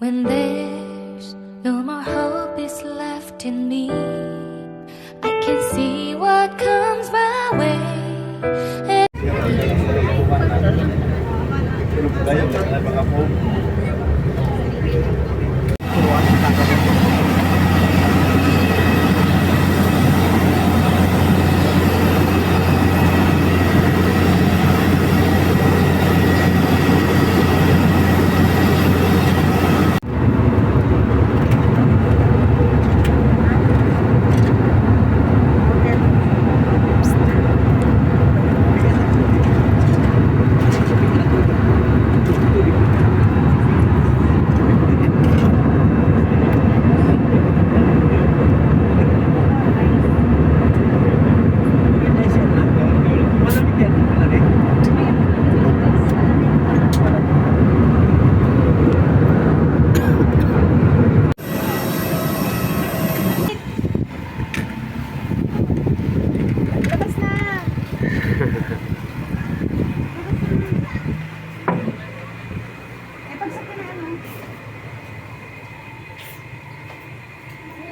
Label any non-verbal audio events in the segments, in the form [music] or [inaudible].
When there's no more hope is left in me, I can see what comes my way. Labas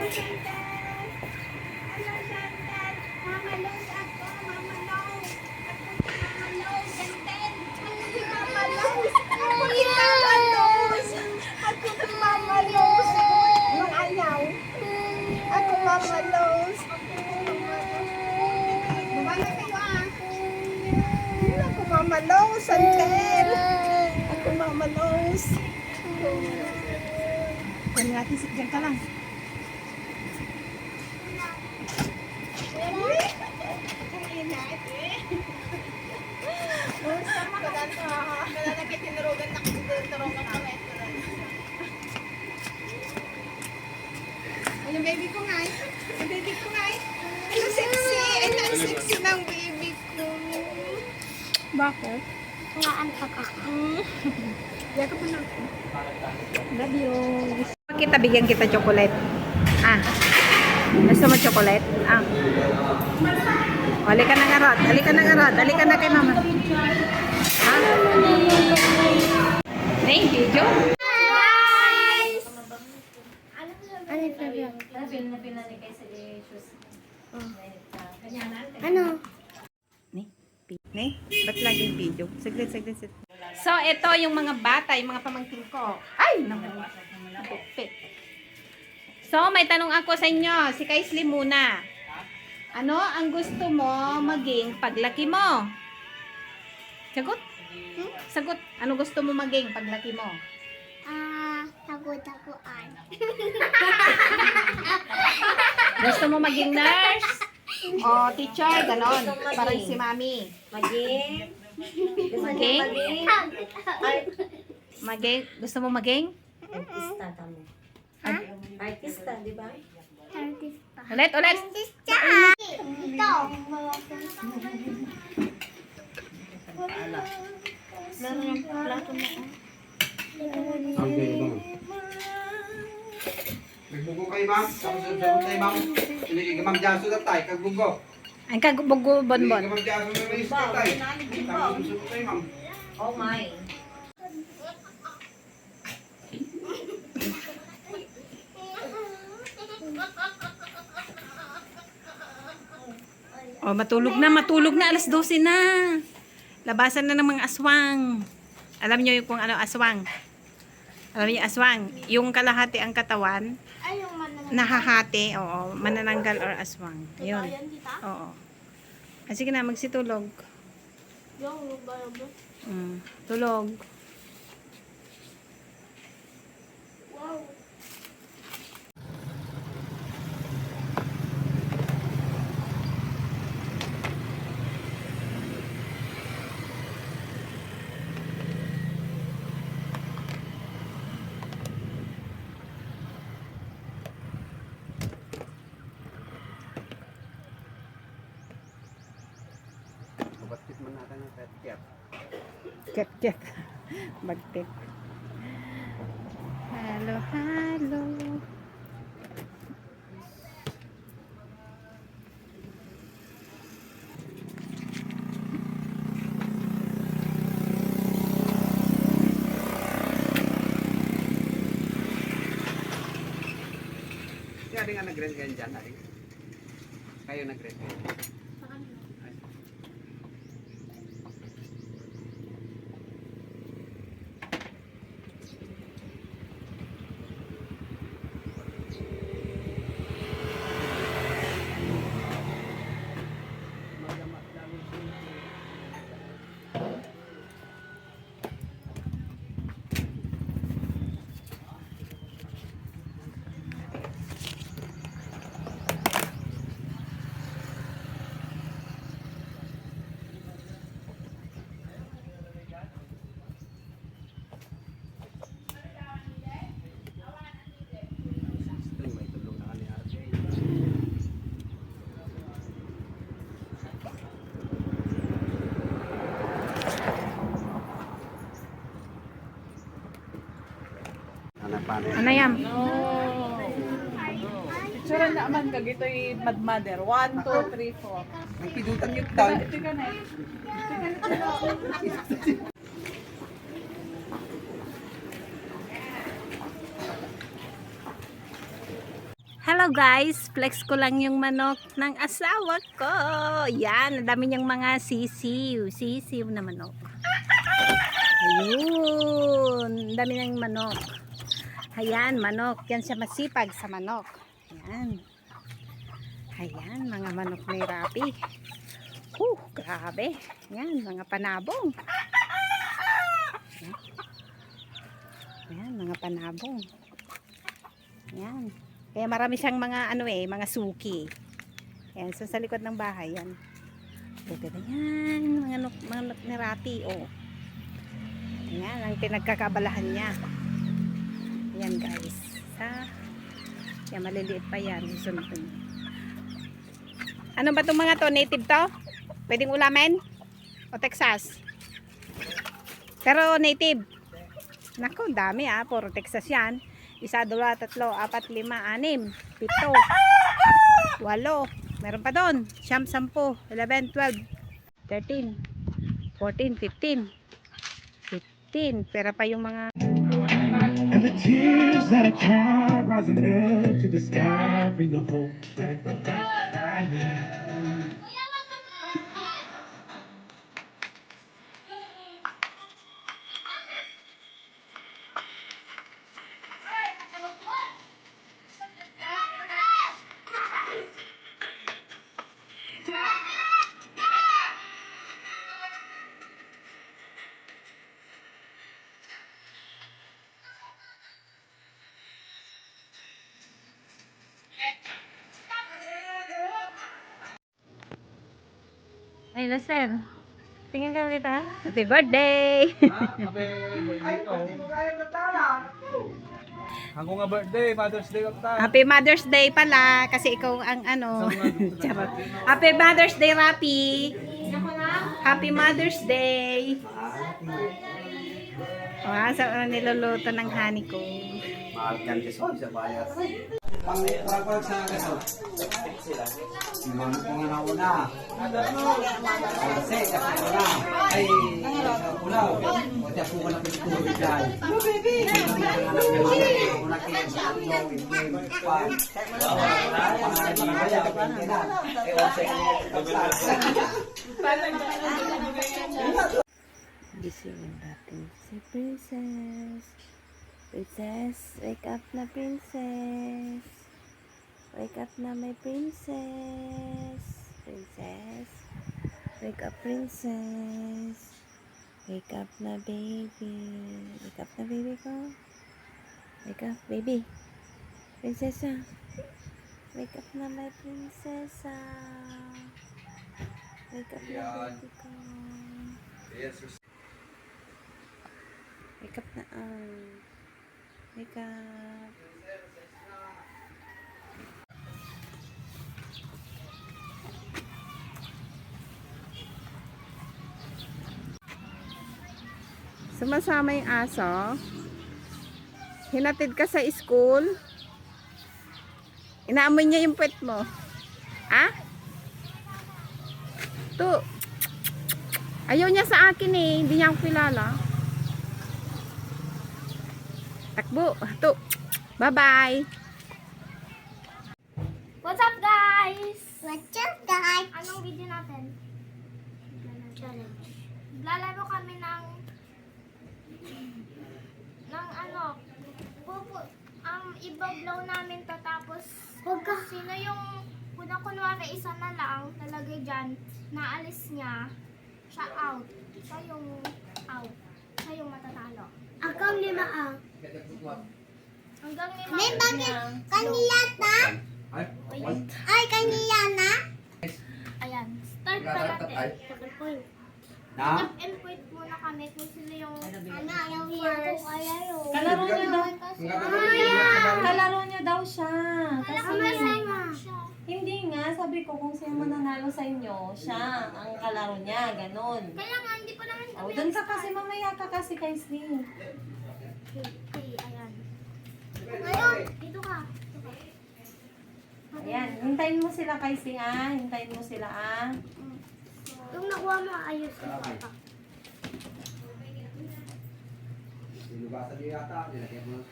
Mama kayo ah. Ako Mama Rose. Kunin natin Diyan ka lang. Yung baby ko nga eh. Yung baby ko nga eh. Ano sexy? Ang sexy ng baby ko? Bakit? Naantak ako. [laughs] Yaka pa na. Love you. Kita, bigyan kita chocolate. Ah. Gusto mo chocolate? Ah. Halika na nga rod. Halika na nga rod. Halika na kay mama. Ha? Thank you, Jo. Guys! Ano yung problem? Ano? Ni, ni, ba't laging video? Saglit, saglit, saglit. So, ito yung mga bata, yung mga pamangkin ko. Ay, naku. Napupit. So, may tanong ako sa inyo. Si Kaisley muna. Ano ang gusto mo maging paglaki mo? Sagot? Hmm? Sagot. Ano gusto mo maging paglaki mo? Ah, tago-taguan. [laughs] Gusto mo maging nurse? O teacher, ganon. Parang si mami. Maging. Maging? Maging? Gusto mo maging? Artista kami. Ha? Artista, di ba? Artista. Ulit, ulit. Artista! Ito. Meron yung plato mo. Nagbugo kayo, ma'am. Tapos sabi tayo, ma'am. Ma'am Jaso na tayo, kagbugo. Ang kagubugo Hindi bonbon. ma'am Jaso na rin sa tayo. Tapos tayo, ma'am. Oh my. Oh, matulog na, matulog na. Alas 12 na. Labasan na ng mga aswang. Alam niyo yung kung ano aswang? Alam niyo aswang? Yung kalahati ang katawan, Ay, yung manang. nahahati. Oo, manananggal or aswang. Yun. Oo. Ah, sige na, magsitulog. Mm, tulog. Wow. Magkek-kek. [laughs] Magkek. Hello, hello. Kaya rin nga nag-rent kayo dyan, Kayo nag-rent kayo. Ano yan? Picture na naman kag ito'y mad mother. 1, 2, 3, 4. Ang pidutan yung tao. Ito ka na. Hello guys, flex ko lang yung manok ng asawa ko. Yan, ang dami niyang mga sisiw. Sisiw na manok. Ayun, ang dami niyang manok. Ayan, manok. Yan siya masipag sa manok. Ayan. Ayan, mga manok ni Rapi. Huh, grabe. Ayan, mga panabong. Ayan, mga panabong. Ayan. Kaya marami siyang mga ano eh, mga suki. Ayan, so sa likod ng bahay yan. Na yan, mga nuk, mga nuk ni Rati, oh. Ayan, ang pinagkakabalahan niya. Ayan guys. Sa, yan, maliliit pa yan. Susunod niya. Ano ba itong mga to? Native to? Pwedeng ulamin? O Texas? Pero native. Naku, dami ah. Puro Texas yan. Isa, dalawa, tatlo, apat, lima, anim, pito, walo. Meron pa doon. Siyam, sampu, 11, 12, 13, 14, 15, 15. Pera pa yung mga... And the tears that I cried rising up to the sky bring the hope that I need. Ay, Lasel. Tingin ka ulit ha. Happy birthday! Ako nga birthday, Mother's Day of time. Happy Mother's Day pala kasi ikaw ang ano. [laughs] Charot. Happy Mother's Day, Rapi. Happy Mother's Day. Wow, sa ano niluluto ng honey ko. Mahal yan kasi sa bayas. Pang pang sa kaso. Mama ko nga nauna. Kasi kasi wala. Ay, ulaw. O tiyak ko na pinituro dyan. Ano, baby? Gising natin si Princess. Princess, wake up na Princess. Wake up na my Princess. Princess. Wake up Princess. Wake up na baby. Wake up na baby ko. Wake up baby. Prinsesa. Wake up na my prinsesa. Wake up na baby ko. Wake up na um. Wake up. Sumasama yung aso. Hinatid ka sa school. Inaamoy niya yung pet mo. Ha? To. [tsk] Ayaw niya sa akin eh. Hindi niya ako kilala. Takbo. To. Bye-bye. What's up, guys? What's up, guys? Anong video natin? Challenge. Lalaro kami ng ng ano, pupu, um, ibablow namin to tapos sino yung kuna kunwari isa na lang nalagay dyan, naalis niya, siya out. Siya yung out. Siya yung matatalo. Hanggang lima ah. Hanggang lima. May bakit kanila na? Ay, Ay, kanila na? Ayan. Start pa natin. Na? Input muna kami kung sino yung ano, yung first. Kalaro niyo daw. Kalaro niyo daw siya. Kasi hindi nga, sabi ko kung sino mananalo sa inyo, siya ang kalaro niya, ganun. Kaya nga, hindi pa naman O, kami doon ka kasi mamaya ka kasi kay Sling. Okay, ayan. Ngayon, dito ka. Ayan, hintayin mo sila kay Sling ah. Hintayin mo sila ah. Yung nakuha mo, ayos ka pa. Sinugasan niyo yata. Nilagyan mo lang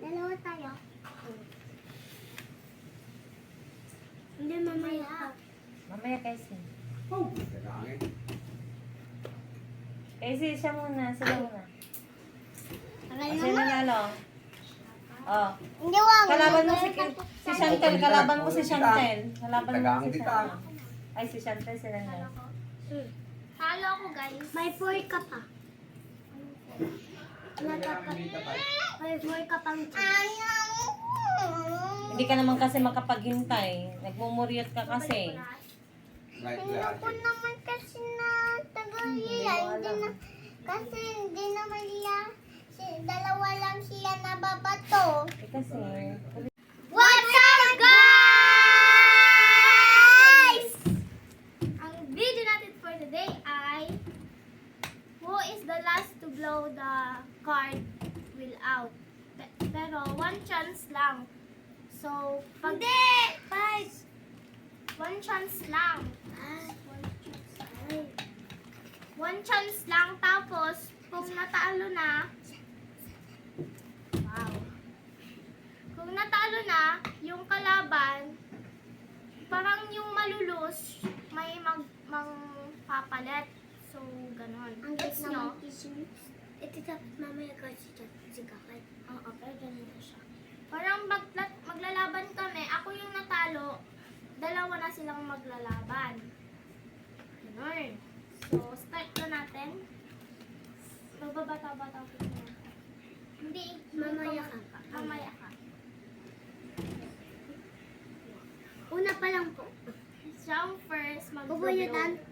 Dalawa tayo. Hindi, mamaya. Mamaya kay Sling. Oh, kailangan. Kay Sling, siya muna. Sila muna. O, sino nanalo? Oh. Hindi, wag. Kalaban mo si, si Chantel. Kalaban mo si Chantel. Kalaban mo si. Chantel. Ay, si Chantel sila na. Halo ako, guys. May four ka pa. May four ka pang Hindi ka naman kasi makapaghintay. Nagmumuryot ka kasi. Right. naman kasi na taga nila. Hindi na, kasi hindi naman nila, si, dalawa lang sila nababato. Eh kasi, What's up, guys? Ang video natin for today ay Who is the last to blow the card will out? Pe- Pero one chance lang. So, pag... Hindi! Five! One chance lang. One chance lang. One chance lang. Tapos, kung natalo na, wow. Kung natalo na, yung kalaban, parang yung malulus, may mag, magpapalit. So, ganon. Ang Gets nyo? Ito dapat mamaya kasi si Kakay. Oo, pero ganito siya. Parang magla- maglalaban kami, ako yung natalo, dalawa na silang maglalaban. Ganon. So, start na natin. Magbabata-bata ko na. Hindi, mamaya ka. Mamaya ka. Una pa lang po. Siya ang first mag-blow. Yes.